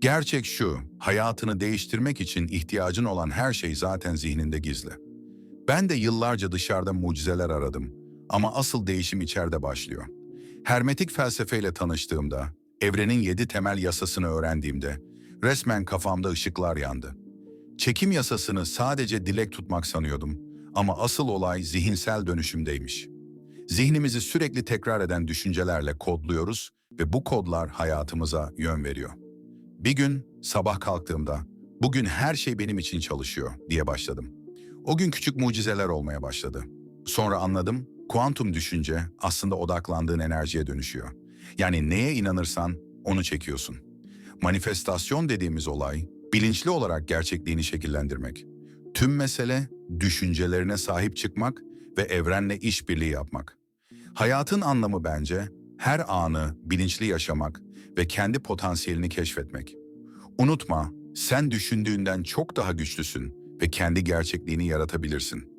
Gerçek şu, hayatını değiştirmek için ihtiyacın olan her şey zaten zihninde gizli. Ben de yıllarca dışarıda mucizeler aradım ama asıl değişim içeride başlıyor. Hermetik felsefeyle tanıştığımda, evrenin yedi temel yasasını öğrendiğimde resmen kafamda ışıklar yandı. Çekim yasasını sadece dilek tutmak sanıyordum ama asıl olay zihinsel dönüşümdeymiş. Zihnimizi sürekli tekrar eden düşüncelerle kodluyoruz ve bu kodlar hayatımıza yön veriyor. Bir gün sabah kalktığımda bugün her şey benim için çalışıyor diye başladım. O gün küçük mucizeler olmaya başladı. Sonra anladım kuantum düşünce aslında odaklandığın enerjiye dönüşüyor. Yani neye inanırsan onu çekiyorsun. Manifestasyon dediğimiz olay bilinçli olarak gerçekliğini şekillendirmek. Tüm mesele düşüncelerine sahip çıkmak ve evrenle işbirliği yapmak. Hayatın anlamı bence her anı bilinçli yaşamak ve kendi potansiyelini keşfetmek. Unutma, sen düşündüğünden çok daha güçlüsün ve kendi gerçekliğini yaratabilirsin.